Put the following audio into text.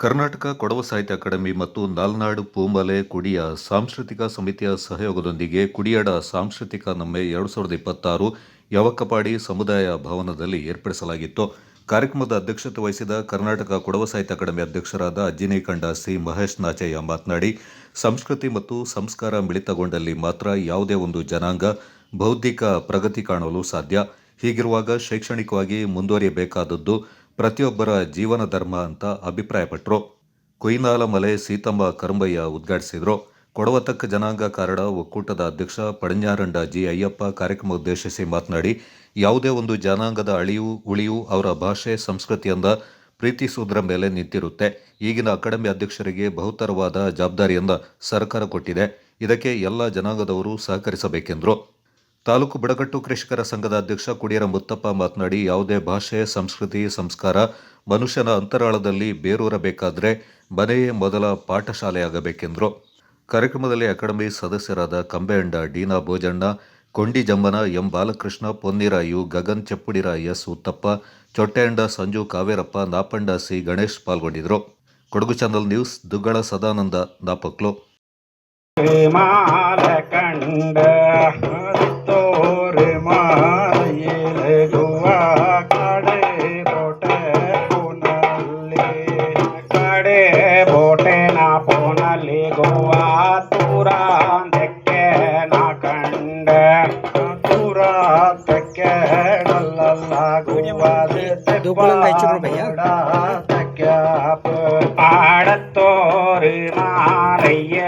ಕರ್ನಾಟಕ ಕೊಡವ ಸಾಹಿತ್ಯ ಅಕಾಡೆಮಿ ಮತ್ತು ನಾಲ್ನಾಡು ಪೂಂಬಲೆ ಕುಡಿಯ ಸಾಂಸ್ಕೃತಿಕ ಸಮಿತಿಯ ಸಹಯೋಗದೊಂದಿಗೆ ಕುಡಿಯಾಡ ಸಾಂಸ್ಕೃತಿಕ ನಮ್ಮೆ ಎರಡು ಸಾವಿರದ ಇಪ್ಪತ್ತಾರು ಯವಕಪಾಡಿ ಸಮುದಾಯ ಭವನದಲ್ಲಿ ಏರ್ಪಡಿಸಲಾಗಿತ್ತು. ಕಾರ್ಯಕ್ರಮದ ಅಧ್ಯಕ್ಷತೆ ವಹಿಸಿದ ಕರ್ನಾಟಕ ಕೊಡವ ಸಾಹಿತ್ಯ ಅಕಾಡೆಮಿ ಅಧ್ಯಕ್ಷರಾದ ಅಜ್ಜಿನೇಕಂಡ ಸಿ ಮಹೇಶ್ ನಾಚಯ್ಯ ಮಾತನಾಡಿ, ಸಂಸ್ಕೃತಿ ಮತ್ತು ಸಂಸ್ಕಾರ ಮಿಳಿತಗೊಂಡಲ್ಲಿ ಮಾತ್ರ ಯಾವುದೇ ಒಂದು ಜನಾಂಗ ಬೌದ್ಧಿಕ ಪ್ರಗತಿ ಕಾಣಲು ಸಾಧ್ಯ. ಹೀಗಿರುವಾಗ ಶೈಕ್ಷಣಿಕವಾಗಿ ಮುಂದುವರಿಯಬೇಕಾದದ್ದು ಪ್ರತಿಯೊಬ್ಬರ ಜೀವನ ಧರ್ಮ ಅಂತ ಅಭಿಪ್ರಾಯಪಟ್ಟರು ಕೊಯ್ನಾಲಮಲೆ ಸೀತಮ್ಮ ಕರಂಬಯ್ಯ ಉದ್ಘಾಟಿಸಿದರು. ಕೊಡವತಕ್ಕ ಜನಾಂಗ ಕಾರಣ ಒಕ್ಕೂಟದ ಅಧ್ಯಕ್ಷ ಪಡಿಂಜಾರಂಡ ಜಿ ಅಯ್ಯಪ್ಪ ಕಾರ್ಯಕ್ರಮ ಉದ್ದೇಶಿಸಿ ಮಾತನಾಡಿ, ಯಾವುದೇ ಒಂದು ಜನಾಂಗದ ಅಳಿಯು, ಉಳಿಯು ಅವರ ಭಾಷೆ, ಸಂಸ್ಕೃತಿಯಿಂದ ಪ್ರೀತಿಸುವುದರ ಮೇಲೆ ನಿಂತಿರುತ್ತೆ. ಈಗಿನ ಅಕಾಡೆಮಿ ಅಧ್ಯಕ್ಷರಿಗೆ ಬಹುತರವಾದ ಜವಾಬ್ದಾರಿಯನ್ನು ಸರ್ಕಾರ ಕೊಟ್ಟಿದೆ. ಇದಕ್ಕೆ ಎಲ್ಲ ಜನಾಂಗದವರು ಸಹಕರಿಸಬೇಕೆಂದರು. ತಾಲೂಕು ಬುಡಕಟ್ಟು ಕೃಷಿಕರ ಸಂಘದ ಅಧ್ಯಕ್ಷ ಕುಡಿಯರ ಮುತ್ತಪ್ಪ ಮಾತನಾಡಿ, ಯಾವುದೇ ಭಾಷೆ, ಸಂಸ್ಕೃತಿ, ಸಂಸ್ಕಾರ ಮನುಷ್ಯನ ಅಂತರಾಳದಲ್ಲಿ ಬೇರೂರಬೇಕಾದರೆ ಮನೆಯೇ ಮೊದಲ ಪಾಠಶಾಲೆಯಾಗಬೇಕೆಂದರು. ಕಾರ್ಯಕ್ರಮದಲ್ಲಿ ಅಕಾಡೆಮಿ ಸದಸ್ಯರಾದ ಕಂಬೆಯಂಡ ಡೀನಾ ಭೋಜಣ್ಣ, ಕೊಂಡಿ ಜಮ್ಮನ M Balakrishna, ಪೊನ್ನಿರಾಯು, Gagan Chappudira S Uthappa Chotteyanda Sanju Kaverappa Napanda C Ganesh ಪಾಲ್ಗೊಂಡಿದ್ದರು ಕೊಡಗು ಚಾನಲ್ ನ್ಯೂಸ್, ದುಗ್ಗಳ ಸದಾನಂದ, ನಾಪಕ್ಲು. ಕೊನಲಿ ಗೋವಾ ತೂರ ತೆಕ್ಕೆ ನಾ ಕಂಡೆ ತೂರ ತೆಕ್ಕೆ ನಲ್ಲಲ್ಲ ಗೋವಾ ತೆಕ್ಕೆ ಪಾಡತ್ತೋರು ನಾರಯ್ಯ